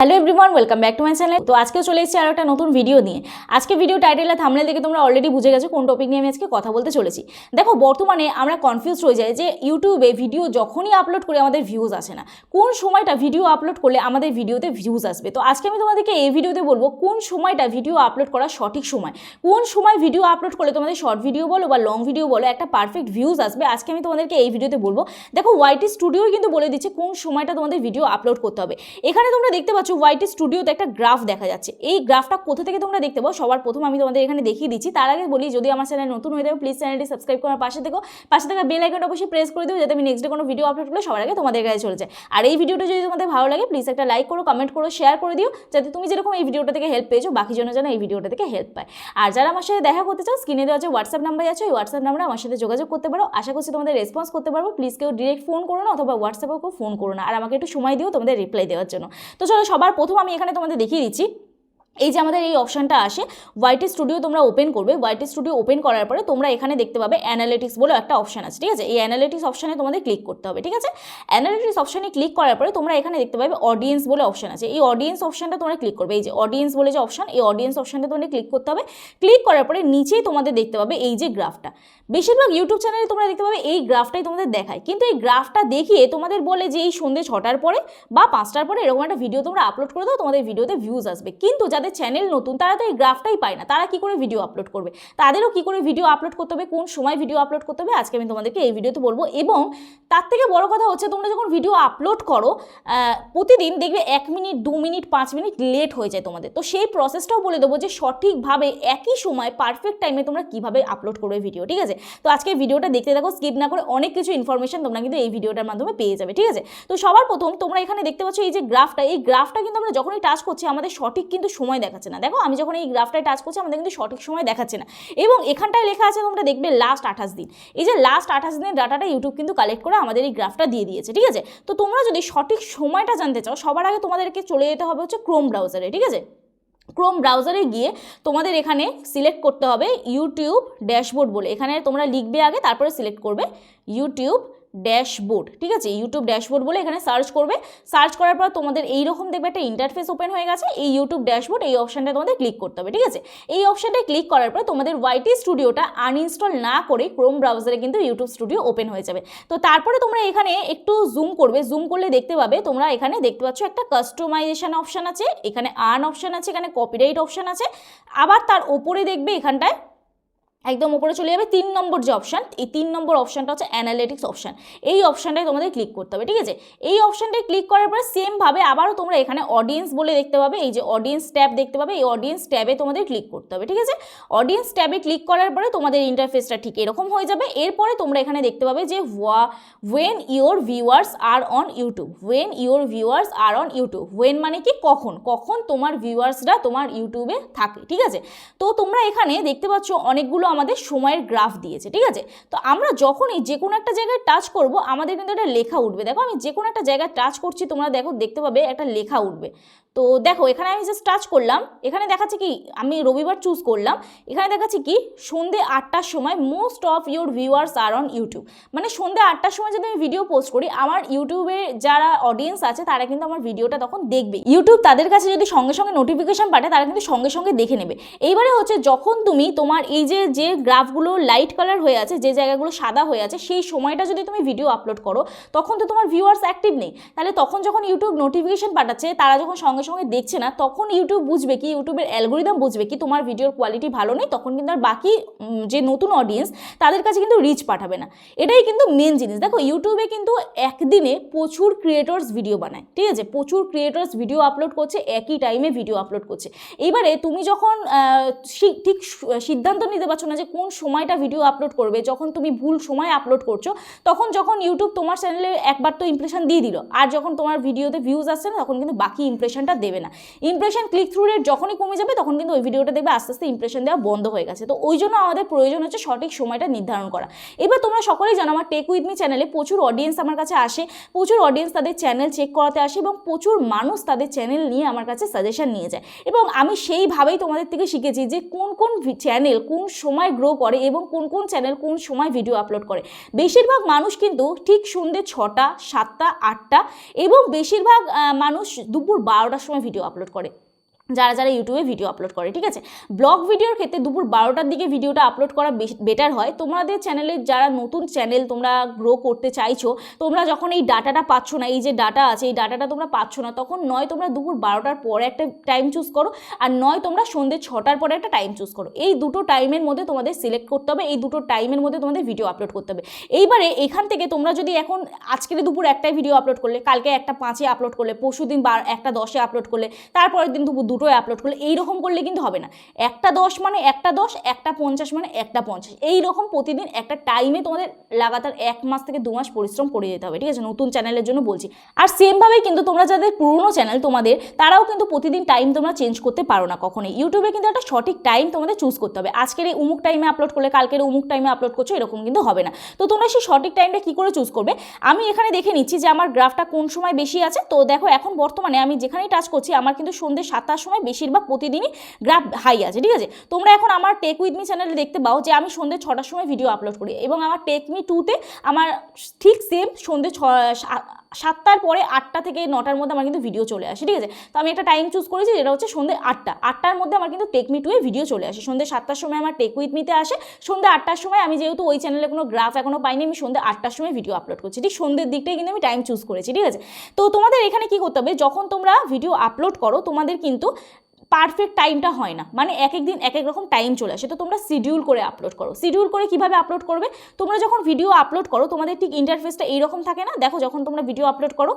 Hello everyone welcome back to my channel তো আজকে চলে এসেছি আরও একটা নতুন ভিডিও নিয়ে। আজকে ভিডিও টাইটেল থামলে দেখে তোমরা অলরেডি বুঝে গেছো কোন টপিক নিয়ে আমি আজকে কথা বলতে চলেছি। দেখো, বর্তমানে আমরা কনফিউজ হয়ে যাই যে ইউটিউবে ভিডিও যখনই আপলোড করে আমাদের ভিউজ আসে না। কোন সময়টা ভিডিও আপলোড করলে আমাদের ভিডিওতে ভিউজ আসবে? তো আজকে আমি তোমাদেরকে এই ভিডিওতে বলব কোন সময়টা ভিডিও আপলোড করার সঠিক সময়। কোন সময় ভিডিও আপলোড করলে তোমাদের শর্ট ভিডিও বলো বা লং ভিডিও বলো একটা পারফেক্ট ভিউজ আসবে। আজকে আমি তোমাদেরকে এই ভিডিওতে বলব। দেখো ওয়াইটি স্টুডিও কিন্তু বলে দিচ্ছে কোন সময়টা তোমাদের ভিডিও আপলোড করতে হবে। এখানে তোমরা দেখতে পাচ্ছ ওয়াইটি স্টুডিওতে একটা গ্রাফ দেখা যাচ্ছে। এই গ্রাফটা কোথা থেকে তোমরা দেখতে পাও? সবার প্রথম আমি তোমাদের এখানে দেখিয়ে দিচ্ছি। তার আগে বলি, যদি আমার চ্যানেল নতুন হয়ে থাকে প্লিজ চ্যানেলটি সাবস্ক্রাইব করার পাশে থেকো। পাশে থাকা বেল আইকনটা অবশ্যই প্রেস করে দিও, যাতে আমি নেক্সট ডে কোনো ভিডিও আপলোড করলে সবার আগে তোমাদের কাছে চলে যায়। আর এই ভিডিওটা যদি তোমাদের ভালো লাগে প্লিজ একটা লাইক করো কমেন্ট করো শেয়ার করে দিও, যাতে তুমি যেরকম এই ভিডিওটা থেকে হেল্প পেয়েছ, বাকি জন্য যেন এই ভিডিওটা থেকে হেল্প পায়। আর যারা আমার সাথে দেখা করতে চাও স্ক্রিনে দেওয়া যে হোয়াটসঅ্যাপ নাম্বার আছে ওই হোয়াটসঅ্যাপ নাম্বারে আমার সাথে যোগাযোগ করতে পারো। আশা করছি তোমাদের রেসপন্স করতে পারব। প্লিজ কেউ ডিরেক্ট ফোন করো না, অথবা হোয়াটসঅ্যাপেও ফোন করো না। আর আমাকে একটু সময় দিও তোমাদের রিপ্লাই দেওয়ার জন্য। তো চলো সবার প্রথম আমি এখানে তোমাদের দেখিয়ে দিচ্ছি। এই যে আমাদের এই অপশানটা আসে ওয়াইটি স্টুডিও তোমরা ওপেন করবে। ওয়াইটি স্টুডিও ওপেন করার পরে তোমরা এখানে দেখতে পাবে অ্যানালিটিক্স বলে একটা অপশান আছে, ঠিক আছে? এই অ্যানালিটিক্স অপশানে তোমাদের ক্লিক করতে হবে, ঠিক আছে? অ্যানালিটিক্স অপশানে ক্লিক করার পরে তোমরা এখানে দেখতে পাবে অডিয়েন্স বলে অপশান আছে। এই অডিয়েন্স অপশানটা তোমরা ক্লিক করবে। এই যে অডিয়েন্স বলে যে অপশান এই অডিয়েন্স অপশানটা তোমাদের ক্লিক করতে হবে। ক্লিক করার পরে নিচেই তোমাদের দেখতে পাবে এই যে গ্রাফটা বেশিরভাগ ইউটিউব চ্যানেলে তোমরা দেখতে পাবে এই গ্রাফটাই তোমাদের দেখায়। কিন্তু এই গ্রাফটা দেখিয়ে তোমাদের বলে যে এই সন্ধ্যে ছটার পরে বা পাঁচটার পরে এরকম একটা ভিডিও তোমরা আপলোড করে দাও, তোমাদের ভিডিওতে ভিউজ আসবে। কিন্তু যাদের চ্যানেল নতুন, তারা তো এই গ্রাফটাই পায় না। তারা কি করে ভিডিও আপলোড করবে? তাদেরও কি করে ভিডিও আপলোড করতে হবে? কোন সময় ভিডিও আপলোড করতে হবে? আজকে আমি তোমাদেরকে এই ভিডিওতে বলব। এবং তার থেকে বড় কথা হচ্ছে, তোমরা যখন ভিডিও আপলোড করো প্রতিদিন দেখবে এক মিনিট, দু মিনিট, পাঁচ মিনিট লেট হয়ে যায় তোমাদের। তো সেই প্রসেসটাও বলে দেবো যে সঠিকভাবে, একই সময় পারফেক্ট টাইমে তোমরা কীভাবে আপলোড করবে ভিডিও ঠিক আছে? তো আজকে ভিডিওটা দেখতে দেখো স্কিপ না করে অনেক কিছু ইনফরমেশন তোমরা কিন্তু এই ভিডিওটার মাধ্যমে পেয়ে যাবে, ঠিক আছে? তো সবার প্রথম তোমরা এখানে দেখতে পাচ্ছ, এই যে গ্রাফটা, এই গ্রাফটা কিন্তু আমরা যখনই টাচ করছি, আমাদের সঠিক কিন্তু সময় দেখাচ্ছে না। দেখো, আমি যখন এই গ্রাফটায় টাচ করছি, আমাদের কিন্তু সঠিক সময় দেখাচ্ছে না। এবং এখানটায় লেখা আছে, তোমরা দেখবে লাস্ট আঠাশ দিন। এই যে লাস্ট আঠাশ দিনের ডাটাটা ইউটিউব কিন্তু কালেক্ট করে আমাদের এই গ্রাফটা দিয়ে দিয়েছে, ঠিক আছে? তো তোমরা যদি সঠিক সময়টা জানতে চাও, সবার আগে তোমাদেরকে চলে যেতে হবে হচ্ছে ক্রোম ব্রাউজারে ঠিক আছে? ক্রোম ব্রাউজারে গিয়ে তোমাদের এখানে সিলেক্ট করতে হবে ইউটিউব ড্যাশবোর্ড বলে। এখানে তোমরা লিখবে আগে, তারপরে সিলেক্ট করবে ইউটিউব ড্যাশবোর্ড ঠিক আছে? ইউটিউব ড্যাশবোর্ড বলে এখানে সার্চ করবে। সার্চ করার পর তোমাদের এইরকম দেখবে একটা ইন্টারফেস ওপেন হয়ে গেছে। এই ইউটিউব ড্যাশবোর্ড এই অপশানটা তোমাদের ক্লিক করতে হবে, ঠিক আছে? এই অপশানটা ক্লিক করার পর তোমাদের ওয়াইটি স্টুডিওটা আনইনস্টল না করে ক্রোম ব্রাউজারে কিন্তু ইউটিউব স্টুডিও ওপেন হয়ে যাবে। তো তারপরে তোমরা এখানে একটু জুম করবে। জুম করলে দেখতে পাবে তোমরা এখানে দেখতে পাচ্ছ একটা কাস্টমাইজেশন অপশান আছে, এখানে আর্ন অপশান আছে, এখানে কপিরাইট অপশান আছে। আবার তার ওপরে দেখবে এখানটায় একদম উপরে চলে যাবে তিন নম্বর যে অপশান এই তিন নম্বর অপশানটা হচ্ছে অ্যানালিটিক্স অপশান এই অপশানটায় তোমাদের ক্লিক করতে হবে, ঠিক আছে? এই অপশানটায় ক্লিক করার পরে সেমভাবে আবারও তোমরা এখানে অডিয়েন্স বলে দেখতে পাবে, এই যে অডিয়েন্স ট্যাব দেখতে পাবে, এই অডিয়েন্স ট্যাবে তোমাদের ক্লিক করতে হবে, ঠিক আছে? অডিয়েন্স ট্যাবে ক্লিক করার পরে তোমাদের ইন্টারফেসটা ঠিক এরকম হয়ে যাবে, এরপরে তোমরা এখানে দেখতে পাবে যে ওয়া when your viewers are on YouTube when your viewers are on YouTube when মানে কি? কখন? কখন তোমার ভিউয়ার্সরা তোমার ইউটিউবে থাকে, ঠিক আছে? তো তোমরা এখানে দেখতে পাচ্ছ অনেকগুলো আমাদের সময়ের গ্রাফ দিয়েছে, ঠিক আছে? তো আমরা যখনই যে কোনো একটা জায়গায় টাচ করব, আমাদের কিন্তু একটা লেখা উঠবে। দেখো, আমি যে কোনো একটা জায়গায় টাচ করছি, তোমরা দেখো, দেখতে পাবে একটা লেখা উঠবে। তো দেখো, এখানে আমি জাস্ট টাচ করলাম। এখানে দেখাচ্ছে কি, আমি রবিবার চুজ করলাম। এখানে দেখাচ্ছে কি, সন্ধে আটটার সময় most of your viewers are on YouTube মানে সন্ধে আটটার সময় যদি আমি ভিডিও পোস্ট করি, আমার ইউটিউবে যারা অডিয়েন্স আছে, তারা কিন্তু আমার ভিডিওটা তখন দেখবে। ইউটিউব তাদের কাছে যদি সঙ্গে সঙ্গে নোটিফিকেশন পাঠায়, তারা কিন্তু সঙ্গে সঙ্গে দেখে নেবে। এইবারে হচ্ছে যখন তুমি তোমার এই যে যে গ্রাফগুলো লাইট কালার হয়ে আছে, যে জায়গাগুলো সাদা হয়ে আছে, সেই সময়টা যদি তুমি ভিডিও আপলোড করো, তখন তো তোমার ভিউয়ার্স অ্যাক্টিভ নেই। তাহলে তখন যখন ইউটিউব নোটিফিকেশান পাঠাচ্ছে, তারা যখন সঙ্গে সঙ্গে সঙ্গে দেখছে না, তখন ইউটিউব বুঝবে কি ইউটিউবের অ্যালগোরিদম বুঝবে কি তোমার ভিডিওর কোয়ালিটি ভালো নেই, তখন কিন্তু আর বাকি যে নতুন অডিয়েন্স তাদের কাছে কিন্তু রিচ পাঠাবে না। এটাই কিন্তু মেন জিনিস। দেখো ইউটিউবে কিন্তু একদিনে প্রচুর ক্রিয়েটর্স ভিডিও বানায়, ঠিক আছে? প্রচুর ক্রিয়েটর্স ভিডিও আপলোড করছে, একই টাইমে ভিডিও আপলোড করছে। এইবারে তুমি যখন ঠিক সিদ্ধান্ত নিতে পারছ না যে কোন সময়টা ভিডিও আপলোড করবে, যখন তুমি ভুল সময় আপলোড করছ, তখন যখন ইউটিউব তোমার চ্যানেলে একবার তো ইমপ্রেশন দিয়ে দিল, আর যখন তোমার ভিডিওতে ভিউজ আসছে না, তখন কিন্তু বাকি ইমপ্রেশনটা দেবে না। ইমপ্রেশন ক্লিক থ্রু রেট যখনই কমে যাবে, তখন কিন্তু ওই ভিডিওটা দেখবে আস্তে আস্তে ইমপ্রেশন দেওয়া বন্ধ হয়ে গেছে। তো ওই জন্য আমাদের প্রয়োজন হচ্ছে সঠিক সময়টা নির্ধারণ করা। এবার তোমরা সকলেই জানো, আমার টেক উইথ মি চ্যানেলে প্রচুর অডিয়েন্স আমার কাছে আসে, প্রচুর অডিয়েন্স তাদের চ্যানেল চেক করাতে আসে এবং প্রচুর মানুষ তাদের চ্যানেল নিয়ে আমার কাছে সাজেশন নিয়ে যায়। এবং আমি সেইভাবেই তোমাদের থেকে শিখেছি যে কোন কোন চ্যানেল কোন সময় গ্রো করে এবং কোন কোন চ্যানেল কোন সময় ভিডিও আপলোড করে। বেশিরভাগ মানুষ কিন্তু ঠিক সন্ধ্যে ছটা, সাতটা, আটটা এবং বেশিরভাগ মানুষ দুপুর বারোটার সময় ভিডিও আপলোড করে। যারা যারা ইউটিউবে ভিডিও আপলোড করে, ঠিক আছে? ব্লগ ভিডিওর ক্ষেত্রে দুপুর বারোটার দিকে ভিডিওটা আপলোড করা বেটার হয়। তোমাদের চ্যানেলে যারা নতুন চ্যানেল তোমরা গ্রো করতে চাইছো, তোমরা যখন এই ডাটাটা পাচ্ছ না, এই যে ডাটা আছে, এই ডাটাটা তোমরা পাচ্ছ না, তখন নয় তোমরা দুপুর বারোটার পরে একটা টাইম চুজ করো আর নয় তোমরা সন্ধ্যে ছটার পরে একটা টাইম চুজ করো। এই দুটো টাইমের মধ্যে তোমাদের সিলেক্ট করতে হবে, এই দুটো টাইমের মধ্যে তোমাদের ভিডিও আপলোড করতে হবে। এইবারে এখান থেকে তোমরা যদি এখন আজকের দুপুর একটাই ভিডিও আপলোড করলে, কালকে একটা পাঁচে আপলোড করলে পরশু দিন একটা দশে আপলোড করলে, তারপরের দিন দুপুর দুটোয় আপলোড করলে এইরকম করলে কিন্তু হবে না। একটা দশ মানে একটা দশ, একটা পঞ্চাশ মানে একটা পঞ্চাশ। এই রকম প্রতিদিন একটা টাইমে তোমাদের লাগাতার এক মাস থেকে দু মাস পরিশ্রম করে যেতে হবে, ঠিক আছে? নতুন চ্যানেলের জন্য বলছি। আর সেমভাবেই কিন্তু তোমরা যাদের পুরনো চ্যানেল তোমাদের, তারাও কিন্তু প্রতিদিন টাইম তোমরা চেঞ্জ করতে পারো না কখনোই। ইউটিউবে কিন্তু একটা সঠিক টাইম তোমাদের চুজ করতে হবে। আজকের এই উমুক টাইমে আপলোড করলে, কালকের উমুক টাইমে আপলোড করছ, এরকম কিন্তু হবে না। তো তোমরা সেই সঠিক টাইমটা কী করে চুজ করবে? আমি এখানে দেখে নিচ্ছি যে আমার গ্রাফটা কোন সময় বেশি আছে? তো দেখো, এখন বর্তমানে আমি যেখানেই টাচ করছি, আমার কিন্তু সন্ধ্যে সাতটার সময় বেশিরভাগ প্রতিদিনই গ্রাফ হাই আছে, ঠিক আছে? তোমরা এখন আমার টেক উইথ মি চ্যানেলে দেখতে পাও যে আমি সন্ধ্যে ছটার সময় ভিডিও আপলোড করি এবং আমার টেক মি টুতে আমার ঠিক সেম সন্ধ্যে ছ সাতটার পরে আটটা থেকে নটার মধ্যে আমার কিন্তু ভিডিও চলে আসে, ঠিক আছে? তো আমি একটা টাইম চুজ করেছি যেটা হচ্ছে সন্ধ্যে আটটা। আটটার মধ্যে আমার কিন্তু টেক মি টুয়ে ভিডিও চলে আসে। সন্ধ্যে সাতটার সময় আমার টেক উইথ মিতে আসে। সন্ধ্যে আটটার সময় আমি যেহেতু ওই চ্যানেলে কোনো গ্রাফ এখনও পাইনি, আমি সন্ধ্যে আটটার সময় ভিডিও আপলোড করছি। ঠিক সন্ধ্যের দিকটাই কিন্তু আমি টাইম চুজ করেছি, ঠিক আছে? তো তোমাদের এখানে কি করতে হবে? যখন তোমরা ভিডিও আপলোড করো, তোমাদের কিন্তু পারফেক্ট টাইমটা হয় না। মানে এক এক দিন এক এক রকম টাইম চলে আসে। তো তোমরা শিডিউল করে আপলোড করো। শিডিউল করে কীভাবে আপলোড করবে? তোমরা যখন ভিডিও আপলোড করো, তোমাদের ঠিক ইন্টারফেসটা এইরকম থাকে না? দেখো, যখন তোমরা ভিডিও আপলোড করো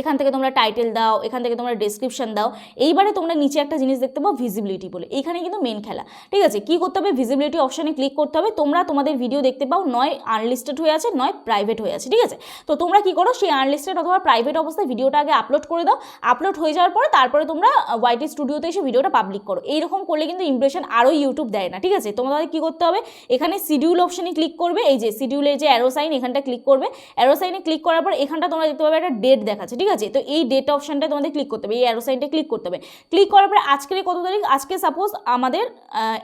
এখান থেকে তোমরা টাইটেল দাও, এখান থেকে তোমরা ডেসক্রিপশন দাও। এইবারে তোমরা নিচে একটা জিনিস দেখতে পাও ভিজিবিলিটি বলে। এইখানে কিন্তু মেন খেলা। ঠিক আছে? কি করতে হবে? ভিজিবিলিটি অপশানে ক্লিক করতে হবে। তোমরা তোমাদের ভিডিও দেখতে পাও, নয় আনলিস্টেড হয়ে আছে, নয় প্রাইভেট হয়ে আছে। ঠিক আছে? তো তোমরা কি করো? সেই আনলিস্টেড অথবা প্রাইভেট অবস্থায় ভিডিওটা আগে আপলোড করে দাও। আপলোড হয়ে যাওয়ার পরে তারপরে তোমরা ওয়াইটি স্টুডিওতে এসে ভিডিওটা পাবলিক করো। এইরকম করলে কিন্তু ইমপ্রেশন আরও ইউটিউব দেয় না। ঠিক আছে? তোমাদের কি করতে হবে? এখানে শিডিউল অপশানে ক্লিক করবে। এই যে শিডিউলের যে অ্যারো সাইন এখানটা ক্লিক করবে। অ্যারো সাইনে ক্লিক করার পর এখানটা তোমরা দেখতে পাবে একটা ডেট দেখাচ্ছে। ঠিক আছে? তো এই ডেট অপশানটা তোমাদের ক্লিক করতে হবে, এই অ্যারো সাইনটা ক্লিক করতে হবে। ক্লিক করার পরে আজকের কত তারিখ? আজকে সাপোজ আমাদের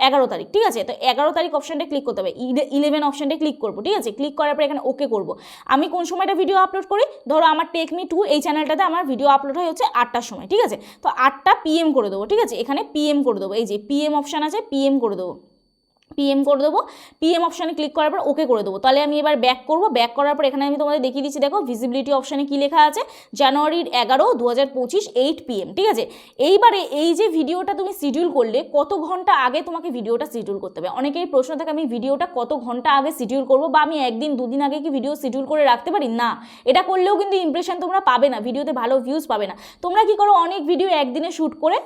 এগারো তারিখ, ঠিক আছে? তো এগারো তারিখ অপশানটা ক্লিক করতে হবে। ইলেভেন অপশানটা ক্লিক করব, ঠিক আছে? ক্লিক করার পরে এখানে ওকে করব। আমি কোন সময়টা ভিডিও আপলোড করি? ধরো আমার টেক মি টু এই চ্যানেলটাতে আমার ভিডিও আপলোড হয় হচ্ছে আটটার সময়, ঠিক আছে? তো আটটা পিএম করে দেবো, ঠিক আছে? এখানে পিএম করে দেবো, এই যে পিএম অপশান আছে পিএম করে দেবো। পিএম করে দেবো। পিএম অপশানে ক্লিক করার পর ওকে করে দেবো। তাহলে আমি এবার ব্যাক করব। ব্যাক করার পর এখানে আমি তোমাদের দেখিয়ে দিচ্ছি, দেখো ভিজিবিলিটি অপশানে কী লেখা আছে? জানুয়ারির এগারো দু হাজার পঁচিশ এইট পিএম ঠিক আছে? এইবারে এই যে ভিডিওটা তুমি শিডিউল করলে, কত ঘণ্টা আগে তোমাকে ভিডিওটা শিডিউল করতে হবে? অনেকেই প্রশ্ন থাকে, আমি ভিডিওটা কত ঘণ্টা আগে শিডিউল করব বা আমি একদিন, দুদিন আগে কি ভিডিও শিডিউল করে রাখতে পারি? না। এটা করলেও কিন্তু ইমপ্রেশন তোমরা পাবে না, ভিডিওতে ভালো ভিউজ পাবে না। তোমরা কি করো, অনেক ভিডিও একদিনে শ্যুট করে,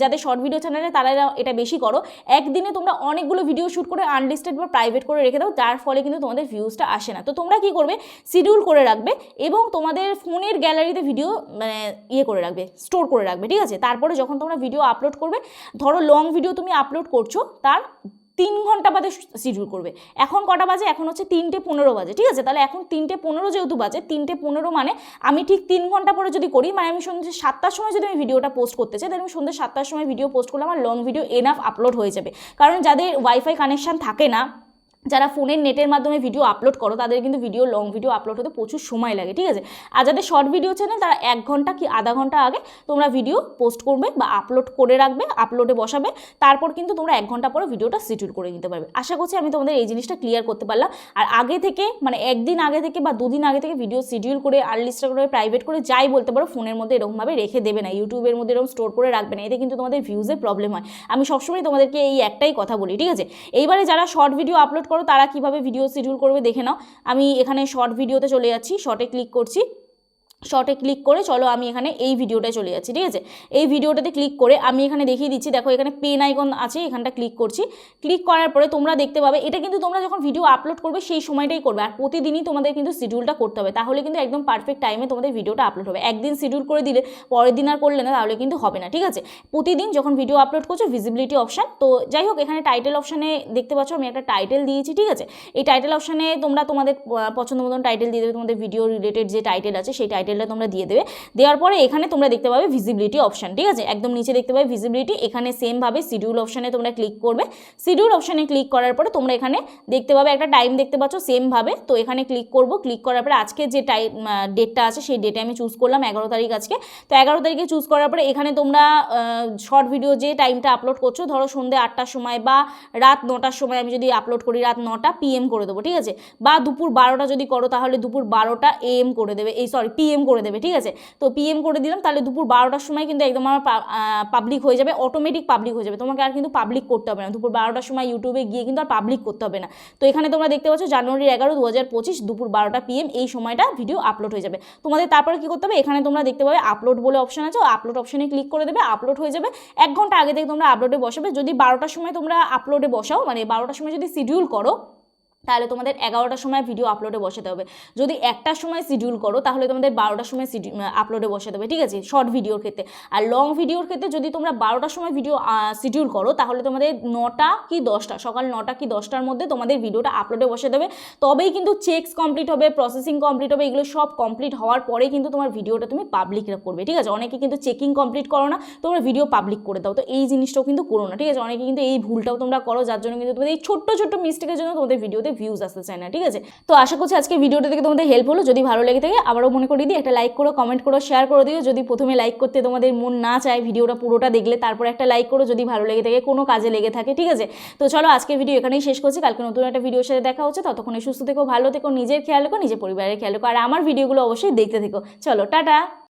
যাদের শর্ট ভিডিও চ্যানেলে তারা এটা বেশি করো, একদিনে তোমরা অনেকগুলো ভিডিও শ্যুট করে আনলিস্টেড বা প্রাইভেট করে রেখে দাও, যার ফলে কিন্তু তোমাদের ভিউজটা আসে না। তো তোমরা কী করবে? শিডিউল করে রাখবে এবং তোমাদের ফোনের গ্যালারিতে ভিডিও মানে ইয়ে করে রাখবে স্টোর করে রাখবে, ঠিক আছে? তারপরে যখন তোমরা ভিডিও আপলোড করবে, ধরো লং ভিডিও তুমি আপলোড করছ, তার তিন ঘণ্টা বাদে শিডিউল করবে। এখন কটা বাজে? এখন হচ্ছে তিনটে পনেরো বাজে, ঠিক আছে? তাহলে এখন তিনটে পনেরো যেহেতু বাজে, তিনটে পনেরো মানে আমি ঠিক তিন ঘণ্টা পরে যদি করি মানে আমি সন্ধ্যে সাতটার সময় যদি আমি ভিডিওটা পোস্ট করতে চাই তাহলে আমি সন্ধ্যে সাতটার সময় ভিডিও পোস্ট করলে আমার লং ভিডিও এনাফ আপলোড হয়ে যাবে। কারণ যাদের ওয়াইফাই কানেকশান থাকে না যারা ফোনের নেটের মাধ্যমে ভিডিও আপলোড করো, তাদের কিন্তু ভিডিও লং ভিডিও আপলোড হতে প্রচুর সময় লাগে, ঠিক আছে? আর যাদের শর্ট ভিডিও চ্যানেল তারা এক ঘণ্টা কি আধা ঘণ্টা আগে তোমরা ভিডিও পোস্ট করবে বা আপলোড করে রাখবে আপলোডে বসাবে, তারপর কিন্তু তোমরা এক ঘণ্টা পরে ভিডিওটা শিডিউল করে নিতে পারবে। আশা করছি আমি তোমাদের এই জিনিসটা ক্লিয়ার করতে পারলাম। আর আগে থেকে মানে একদিন আগে থেকে বা দুদিন আগে থেকে ভিডিও শিডিউল করে আনলিস্টার করে প্রাইভেট করে যাই বলতে পারো ফোনের মধ্যে এরকমভাবে রেখে দেবে না ইউটিউবের মধ্যে এরকম স্টোর করে রাখবে না, এতে কিন্তু তোমাদের ভিউজের প্রবলেম হয়। আমি সবসময় তোমাদেরকে এই একটাই কথা বলি, ঠিক আছে? এইবারে যারা শর্ট ভিডিও আপলোড করো, তারা কীভাবে ভিডিও শিডিউল করবে দেখে নাও। আমি এখানে শর্ট ভিডিওতে চলে যাচ্ছি শর্টে ক্লিক করছি। শর্টে ক্লিক করে চলো আমি এখানে এই ভিডিওটায় চলে যাচ্ছি, ঠিক আছে? এই ভিডিওটাতে ক্লিক করে আমি এখানে দেখিয়ে দিচ্ছি, দেখো এখানে পেন আইকন আছে, এখানটা ক্লিক করছি। ক্লিক করার পরে তোমরা দেখতে পাবে, এটা কিন্তু তোমরা যখন ভিডিও আপলোড করবে সেই সময়টাই করবে, আর প্রতিদিনই তোমাদের কিন্তু শিডিউলটা করতে হবে। তাহলে কিন্তু একদম পারফেক্ট টাইমে তোমাদের ভিডিওটা আপলোড হবে। একদিন শিডিউল করে দিলে পরের দিন আর করলে না, তাহলে কিন্তু হবে না, ঠিক আছে? প্রতিদিন যখন ভিডিও আপলোড করছ ভিজিবিলিটি অপশান তো যাই হোক, এখানে টাইটেল অপশানে দেখতে পাচ্ছ, আমি একটা টাইটেল দিয়েছি, ঠিক আছে? এই টাইটেল অপশানে তোমরা তোমাদের পছন্দ মতন টাইটেল দিয়ে দেবে, তোমাদের ভিডিও রিলেটেড যে টাইটেল আছে, সেই টাইটেল টাইটেলটা তোমরা দিয়ে দেবে। দেওয়ার পরে এখানে তোমরা দেখতে পাবে ভিজিবিলিটি অপশান ঠিক আছে? একদম নিচে দেখতে পাবে ভিজিবিলিটি এখানে সেমভাবে শিডিউল অপশানে তোমরা ক্লিক করবে। শিডিউল অপশানে ক্লিক করার পরে তোমরা এখানে দেখতে পাবে একটা টাইম দেখতে পাচ্ছ সেমভাবে তো এখানে ক্লিক করব ক্লিক করার পরে আজকে যে টাইম ডেটটা আছে সেই ডেটে আমি চুজ করলাম এগারো তারিখ আজকে। তো এগারো তারিখে চুজ করার পরে এখানে তোমরা শর্ট ভিডিও যে টাইমটা আপলোড করছ, ধরো সন্ধ্যে আটটার সময় বা রাত নটার সময় আমি যদি আপলোড করি রাত নটা পিএম করে দেবো, ঠিক আছে? বা দুপুর বারোটা যদি করো তাহলে দুপুর বারোটা এ এম করে দেবে, এই সরি পিএম করে দেবে, ঠিক আছে? তো পিএম করে দিলাম, তাহলে দুপুর বারোটার সময় কিন্তু একদম আমার পাবলিক হয়ে যাবে অটোমেটিক পাবলিক হয়ে যাবে। তোমাকে আর কিন্তু পাবলিক করতে হবে না। দুপুর বারোটার সময় ইউটিউবে গিয়ে কিন্তু আর পাবলিক করতে হবে না। তো এখানে তোমরা দেখতে পাচ্ছ জানুয়ারি এগারো দু দুপুর বারোটা পিএম এই সময়টা ভিডিও আপলোড হয়ে যাবে। তোমাদের তারপরে কী করতে হবে? এখানে তোমরা দেখতে পাবে আপলোড বলে অপশন আছে আপলোড অপশনে ক্লিক করে দেবে আপলোড হয়ে যাবে। এক ঘণ্টা আগে থেকে তোমরা আপলোডে বসাবে। যদি বারোটার সময় তোমরা আপলোডে বসাও মানে বারোটার সময় যদি শিডিউল করো তাহলে তোমাদের এগারোটার সময় ভিডিও আপলোডে বসাতে হবে। যদি একটার সময় শিডিউল করো, তাহলে তোমাদের বারোটার সময় আপলোডে বসাতে হবে, ঠিক আছে? শর্ট ভিডিওর ক্ষেত্রে। আর লং ভিডিওর ক্ষেত্রে যদি তোমরা বারোটার সময় ভিডিও শিডিউল করো, তাহলে তোমাদের নটা কি দশটা, সকাল নটা কি দশটার মধ্যে তোমাদের ভিডিওটা আপলোডে বসাতে হবে। তবেই কিন্তু চেকস কমপ্লিট হবে প্রসেসিং কমপ্লিট হবে, এগুলো সব কমপ্লিট হওয়ার পরে কিন্তু তোমার ভিডিওটা তুমি পাবলিক করবে, ঠিক আছে? অনেকে কিন্তু চেকিং কমপ্লিট করো না, তোমরা ভিডিও পাবলিক করে দাও। তো এই জিনিসটাও কিন্তু করো না, ঠিক আছে? অনেকে কিন্তু এই ভুলটাও তোমরা করো, যার জন্য কিন্তু তোমাদের এই ছোট্ট ছোট্ট মিস্টেকের জন্য তোমাদের ভিডিওতে ভিউজ আসতে চায় না, ঠিক আছে? তো আশা করছি আজকে ভিডিওটা থেকে তোমাদের হেল্প হলো। যদি ভালো লেগে থাকে, আবারও মনে করি দিই, একটা লাইক করো কমেন্ট করো শেয়ার করে দিও। যদি প্রথমে লাইক করতে তোমাদের মন না চায় ভিডিওটা পুরোটা দেখলে, তারপর একটা লাইক করো। যদি ভালো লেগে থাকে, কোনো কাজে লেগে থাকে, ঠিক আছে? তো চলো আজকে ভিডিও এখানেই শেষ করছি। কালকে নতুন একটা ভিডিওর সাথে দেখা হচ্ছে। ততক্ষণে সুস্থ থেকো, ভালো থেকো, নিজের খেয়াল রেখো, নিজের পরিবারের খেয়াল রেখো। আর আমার ভিডিওগুলো অবশ্যই দেখতে থেকো। চলো, টাটা!